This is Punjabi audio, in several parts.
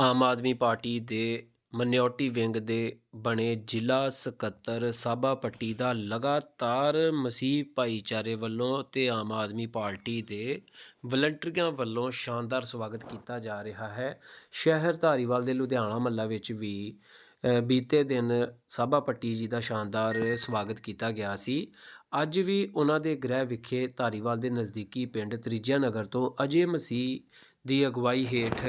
ਆਮ ਆਦਮੀ ਪਾਰਟੀ ਦੇ ਮਨਿਓਰਟੀ ਵਿੰਗ ਦੇ ਬਣੇ ਜ਼ਿਲ੍ਹਾ ਸਕੱਤਰ ਸਾਬਾ ਪੱਟੀ ਦਾ ਲਗਾਤਾਰ ਮਸੀਹ ਭਾਈਚਾਰੇ ਵੱਲੋਂ ਅਤੇ ਆਮ ਆਦਮੀ ਪਾਰਟੀ ਦੇ ਵਲੰਟੀਅਰਾਂ ਵੱਲੋਂ ਸ਼ਾਨਦਾਰ ਸਵਾਗਤ ਕੀਤਾ ਜਾ ਰਿਹਾ ਹੈ। ਸ਼ਹਿਰ ਧਾਰੀਵਾਲ ਦੇ ਲੁਧਿਆਣਾ ਮੱਲਾ ਵਿੱਚ ਵੀ ਬੀਤੇ ਦਿਨ ਸਾਬਾ ਪੱਟੀ ਜੀ ਦਾ ਸ਼ਾਨਦਾਰ ਸਵਾਗਤ ਕੀਤਾ ਗਿਆ ਸੀ। ਅੱਜ ਵੀ ਉਹਨਾਂ ਦੇ ਗ੍ਰਹਿ ਵਿਖੇ ਧਾਰੀਵਾਲ ਦੇ ਨਜ਼ਦੀਕੀ ਪਿੰਡ ਤ੍ਰਿਜਿਆ ਨਗਰ ਤੋਂ ਅਜੇ ਮਸੀਹ ਦੀ ਅਗਵਾਈ ਹੇਠ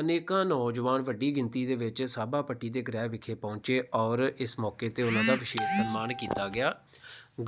ਅਨੇਕਾਂ ਨੌਜਵਾਨ ਵੱਡੀ ਗਿਣਤੀ ਦੇ ਵਿੱਚ ਸਾਬਾ ਪੱਟੀ ਦੇ ਗ੍ਰਹਿ ਵਿਖੇ ਪਹੁੰਚੇ ਔਰ ਇਸ ਮੌਕੇ ਤੇ ਉਹਨਾਂ ਦਾ ਵਿਸ਼ੇਸ਼ ਸਨਮਾਨ ਕੀਤਾ ਗਿਆ।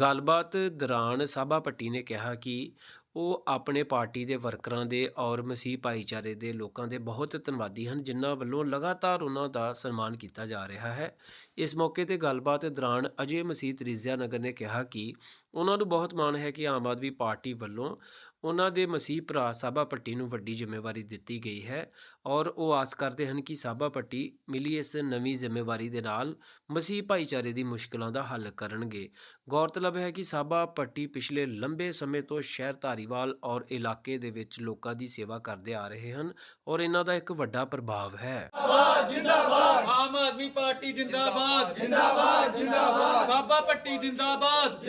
ਗੱਲਬਾਤ ਦੌਰਾਨ ਸਾਬਾ ਪੱਟੀ ਨੇ ਕਿਹਾ ਕਿ ਉਹ ਆਪਣੇ ਪਾਰਟੀ ਦੇ ਵਰਕਰਾਂ ਦੇ ਔਰ ਮਸੀਹ ਭਾਈਚਾਰੇ ਦੇ ਲੋਕਾਂ ਦੇ ਬਹੁਤ ਧੰਨਵਾਦੀ ਹਨ, ਜਿਨ੍ਹਾਂ ਵੱਲੋਂ ਲਗਾਤਾਰ ਉਹਨਾਂ ਦਾ ਸਨਮਾਨ ਕੀਤਾ ਜਾ ਰਿਹਾ ਹੈ। ਇਸ ਮੌਕੇ ਤੇ ਗੱਲਬਾਤ ਦੌਰਾਨ ਅਜੇ ਮਸੀਹ ਤਰੀਜ਼ਿਆ ਨਗਰ ਨੇ ਕਿਹਾ ਕਿ ਉਹਨਾਂ ਨੂੰ ਬਹੁਤ ਮਾਣ ਹੈ ਕਿ ਆਮ ਆਦਮੀ ਪਾਰਟੀ ਵੱਲੋਂ ਉਹਨਾਂ ਦੇ ਮਸੀਹ ਭਰਾ ਸਾਬਾ ਪੱਟੀ ਨੂੰ ਵੱਡੀ ਜ਼ਿੰਮੇਵਾਰੀ ਦਿੱਤੀ ਗਈ ਹੈ ਔਰ ਉਹ ਆਸ ਕਰਦੇ ਹਨ ਕਿ ਸਾਬਾ ਪੱਟੀ ਮਿਲੀ ਇਸ ਨਵੀਂ ਜ਼ਿੰਮੇਵਾਰੀ ਦੇ ਨਾਲ ਮਸੀਹ ਭਾਈਚਾਰੇ ਦੀ ਮੁਸ਼ਕਲਾਂ ਦਾ ਹੱਲ ਕਰਨਗੇ। ਗੌਰਤਲਬ ਹੈ ਕਿ ਸਾਬਾ ਪੱਟੀ ਪਿਛਲੇ ਲੰਬੇ ਸਮੇਂ ਤੋਂ ਸ਼ਹਿਰ ਧਾਰੀਵਾਲ ਔਰ ਇਲਾਕੇ ਦੇ ਵਿੱਚ ਲੋਕਾਂ ਦੀ ਸੇਵਾ ਕਰਦੇ ਆ ਰਹੇ ਹਨ ਔਰ ਇਹਨਾਂ ਦਾ ਇੱਕ ਵੱਡਾ ਪ੍ਰਭਾਵ ਹੈ। ਆਮ ਆਦਮੀ ਪਾਰਟੀ ਜਿੰਦਾਬਾਦ। ਜਿੰਦਾਬਾਦ ਜਿੰਦਾਬਾਦ। ਸਾਬਾ ਪੱਟੀ ਜਿੰਦਾਬਾਦ।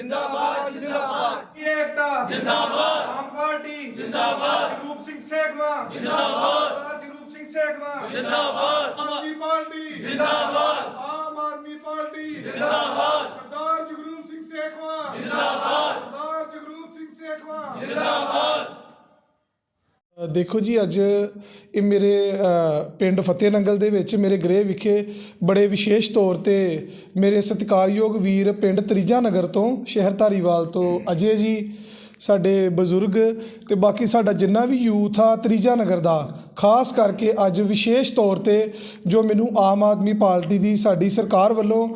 ਏਕਤਾ। ਜਿੰਦਾਬਾਦ। ਆਮ ਪਾਰਟੀ। ਜਿੰਦਾਬਾਦ। ਜਗਰੂਪ ਸਿੰਘ ਸੇਖਵਾ। ਜਿੰਦਾਬਾਦ। ਜਗਰੂਪ ਸਿੰਘ ਸੇਖਵਾ। ਜਿੰਦਾਬਾਦ। ਆਮ ਆਦਮੀ ਪਾਰਟੀ। ਜਿੰਦਾਬਾਦ। ਆਮ ਆਦਮੀ ਪਾਰਟੀ। ਜਿੰਦਾਬਾਦ। ਸਰਦਾਰ ਜਗਰੂਪ ਸਿੰਘ ਸੇਖਵਾ। ਜਿੰਦਾਬਾਦ। ਸਰਦਾਰ ਜਗਰੂਪ ਸਿੰਘ ਸੇਖਵਾ। ਅ, ਦੇਖੋ ਜੀ ਅੱਜ ਇਹ ਮੇਰੇ ਪਿੰਡ ਫਤਿਹ ਨੰਗਲ ਦੇ ਵਿੱਚ ਮੇਰੇ ਗ੍ਰਹਿ ਵਿਖੇ ਬੜੇ ਵਿਸ਼ੇਸ਼ ਤੌਰ ਤੇ ਮੇਰੇ ਸਤਿਕਾਰਯੋਗ ਵੀਰ ਪਿੰਡ ਤਰੀਜਾ ਨਗਰ ਤੋਂ ਸ਼ਹਿਰ ਧਾਰੀਵਾਲ ਤੋਂ ਅਜੇ ਜੀ ਸਾਡੇ ਬਜ਼ੁਰਗ ਤੇ ਬਾਕੀ ਸਾਡਾ ਜਿੰਨਾ ਵੀ ਯੂਥ ਆ, ਤਰੀਜਾ ਨਗਰ ਦਾ, ਖਾਸ ਕਰਕੇ ਅੱਜ ਵਿਸ਼ੇਸ਼ ਤੌਰ ਤੇ ਜੋ ਮੈਨੂੰ ਆਮ ਆਦਮੀ ਪਾਰਟੀ ਦੀ ਸਾਡੀ ਸਰਕਾਰ ਵੱਲੋਂ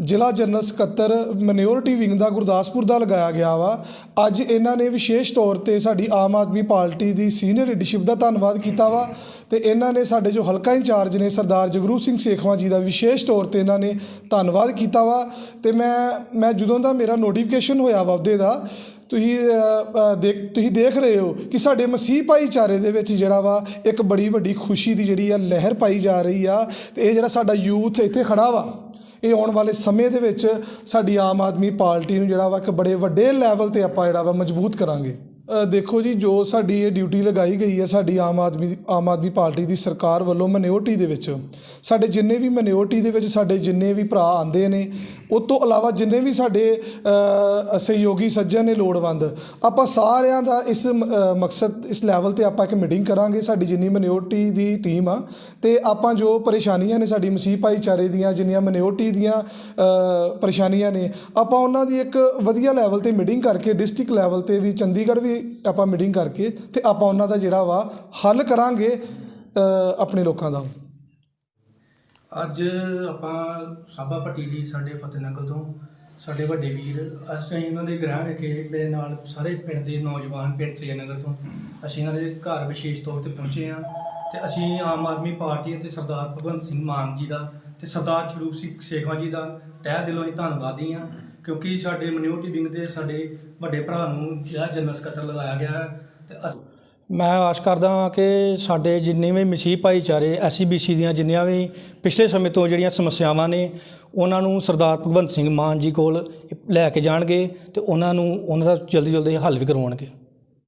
ਜ਼ਿਲ੍ਹਾ ਜਨਰਲ ਸਕੱਤਰ ਮਨਿਓਰਟੀ ਵਿੰਗ ਦਾ ਗੁਰਦਾਸਪੁਰ ਦਾ ਲਗਾਇਆ ਗਿਆ ਵਾ, ਅੱਜ ਇਹਨਾਂ ਨੇ ਵਿਸ਼ੇਸ਼ ਤੌਰ ਤੇ ਸਾਡੀ ਆਮ ਆਦਮੀ ਪਾਰਟੀ ਦੀ ਸੀਨੀਅਰ ਲੀਡਰਸ਼ਿਪ ਦਾ ਧੰਨਵਾਦ ਕੀਤਾ ਵਾ ਤੇ ਇਹਨਾਂ ਨੇ ਸਾਡੇ ਜੋ ਹਲਕਾ ਇੰਚਾਰਜ ਨੇ ਸਰਦਾਰ ਜਗਰੂਪ ਸਿੰਘ ਸੇਖਵਾਂ ਜੀ ਦਾ ਵਿਸ਼ੇਸ਼ ਤੌਰ ਤੇ ਇਹਨਾਂ ਨੇ ਧੰਨਵਾਦ ਕੀਤਾ ਵਾ ਤੇ ਮੈਂ ਮੈਂ ਜਦੋਂ ਦਾ ਮੇਰਾ ਨੋਟੀਫਿਕੇਸ਼ਨ ਹੋਇਆ ਵਾ ਉਹਦੇ ਦਾ ਤੁਸੀਂ ਅ, ਦੇਖ ਤੁਸੀਂ ਦੇਖ ਰਹੇ ਹੋ ਕਿ ਸਾਡੇ ਮਸੀਹ ਭਾਈਚਾਰੇ ਦੇ ਵਿੱਚ ਜਿਹੜਾ ਵਾ ਇੱਕ ਬੜੀ ਵੱਡੀ ਖੁਸ਼ੀ ਦੀ ਜਿਹੜੀ ਆ ਲਹਿਰ ਪਾਈ ਜਾ ਰਹੀ ਆ ਤੇ ਇਹ ਜਿਹੜਾ ਸਾਡਾ ਯੂਥ ਇੱਥੇ ਖੜਾ ਵਾ ਇਹ ਆਉਣ ਵਾਲੇ ਸਮੇਂ ਦੇ ਵਿੱਚ ਸਾਡੀ ਆਮ ਆਦਮੀ ਪਾਰਟੀ ਨੂੰ ਜਿਹੜਾ ਵਾ ਇੱਕ ਬੜੇ ਵੱਡੇ ਲੈਵਲ ਤੇ ਆਪਾਂ ਜਿਹੜਾ ਵਾ ਮਜ਼ਬੂਤ ਕਰਾਂਗੇ। ਦੇਖੋ ਜੀ, ਜੋ ਸਾਡੀ ਇਹ ਡਿਊਟੀ ਲਗਾਈ ਗਈ ਹੈ ਸਾਡੀ ਆਮ ਆਦਮੀ ਆਮ ਆਦਮੀ ਪਾਰਟੀ ਦੀ ਸਰਕਾਰ ਵੱਲੋਂ ਮਨਿਓਰਟੀ ਦੇ ਵਿੱਚ, ਸਾਡੇ ਜਿੰਨੇ ਵੀ ਮਨਿਓਰਟੀ ਦੇ ਵਿੱਚ ਸਾਡੇ ਜਿੰਨੇ ਵੀ ਭਰਾ ਆਂਦੇ ਨੇ, ਉਹ ਤੋਂ ਇਲਾਵਾ ਜਿੰਨੇ ਵੀ ਸਾਡੇ ਸਹਿਯੋਗੀ ਸੱਜਣ ਨੇ ਲੋੜਵੰਦ, ਆਪਾਂ ਸਾਰਿਆਂ ਦਾ ਇਸ ਮ- ਮਕਸਦ, ਇਸ ਲੈਵਲ ਤੇ ਆਪਾਂ ਇੱਕ ਮੀਟਿੰਗ ਕਰਾਂਗੇ, ਸਾਡੀ ਜਿੰਨੀ ਮਨਿਓਰਟੀ ਦੀ ਟੀਮ ਆ, ਤੇ ਆਪਾਂ ਜੋ ਪਰੇਸ਼ਾਨੀਆਂ ਨੇ ਸਾਡੀ ਮਸੀਹ ਭਾਈਚਾਰੇ ਦੀਆਂ, ਜਿੰਨੀਆਂ ਮਨਿਓਰਟੀ ਦੀਆਂ ਪਰੇਸ਼ਾਨੀਆਂ ਨੇ, ਆਪਾਂ ਉਹਨਾਂ ਦੀ ਇੱਕ ਵਧੀਆ ਲੈਵਲ ਤੇ ਮੀਟਿੰਗ ਕਰਕੇ ਡਿਸਟ੍ਰਿਕਟ ਲੈਵਲ ਤੇ ਵੀ, ਚੰਡੀਗੜ੍ਹ ਵੀ ਆਪਾਂ ਮੀਟਿੰਗ ਕਰਕੇ ਤੇ ਆਪਾਂ ਉਹਨਾਂ ਦਾ ਜਿਹੜਾ ਵਾ ਹੱਲ ਕਰਾਂਗੇ ਆਪਣੇ ਲੋਕਾਂ ਦਾ। ਅੱਜ ਆਪਾਂ ਸਾਬਾ ਪੱਟੀ ਜੀ ਸਾਡੇ ਫਤਿਹਨਗਰ ਤੋਂ, ਸਾਡੇ ਵੱਡੇ ਵੀਰ, ਅਸੀਂ ਇਹਨਾਂ ਦੇ ਗ੍ਰਹਿ ਵਿਖੇ ਮੇਰੇ ਨਾਲ ਸਾਰੇ ਪਿੰਡ ਦੇ ਨੌਜਵਾਨ ਪਿੰਡ ਤ੍ਰਿਆ ਨਗਰ ਤੋਂ, ਅਸੀਂ ਇਹਨਾਂ ਦੇ ਘਰ ਵਿਸ਼ੇਸ਼ ਤੌਰ ਤੇ ਪਹੁੰਚੇ ਹਾਂ ਤੇ ਅਸੀਂ ਆਮ ਆਦਮੀ ਪਾਰਟੀ ਅਤੇ ਸਰਦਾਰ ਭਗਵੰਤ ਸਿੰਘ ਮਾਨ ਜੀ ਦਾ ਤੇ ਸਰਦਾਰ ਜਗਰੂਪ ਸਿੰਘ ਸੇਖਵਾ ਜੀ ਦਾ ਤਹਿ ਦਿਲੋਂ ਹੀ ਧੰਨਵਾਦੀ ਹਾਂ। ਕਿਉਂਕਿ ਸਾਡੇ ਮਨਿਓਰਟੀ ਵਿੰਗ ਦੇ ਸਾਡੇ ਵੱਡੇ ਭਰਾ ਨੂੰ ਜਿਹੜਾ ਜਨਰਲ ਸਕੱਤਰ ਲਗਾਇਆ ਗਿਆ ਹੈ ਤੇ ਅਸ- ਮੈਂ ਆਸ ਕਰਦਾ ਹਾਂ ਕਿ ਸਾਡੇ ਜਿੰਨੇ ਵੀ ਮਸੀਹ ਭਾਈਚਾਰੇ ਐਸਸੀਬੀਸੀ ਦੀਆਂ ਜਿੰਨੀਆਂ ਵੀ ਪਿਛਲੇ ਸਮੇਂ ਤੋਂ ਜਿਹੜੀਆਂ ਸਮੱਸਿਆਵਾਂ ਨੇ, ਉਹਨਾਂ ਨੂੰ ਸਰਦਾਰ ਭਗਵੰਤ ਸਿੰਘ ਮਾਨ ਜੀ ਕੋਲ ਲੈ ਕੇ ਜਾਣਗੇ ਤੇ ਉਹਨਾਂ ਨੂੰ ਉਹਨਾਂ ਦਾ ਜਲਦੀ ਜਲਦੀ ਹੱਲ ਵੀ ਕਰਵਾਉਣਗੇ।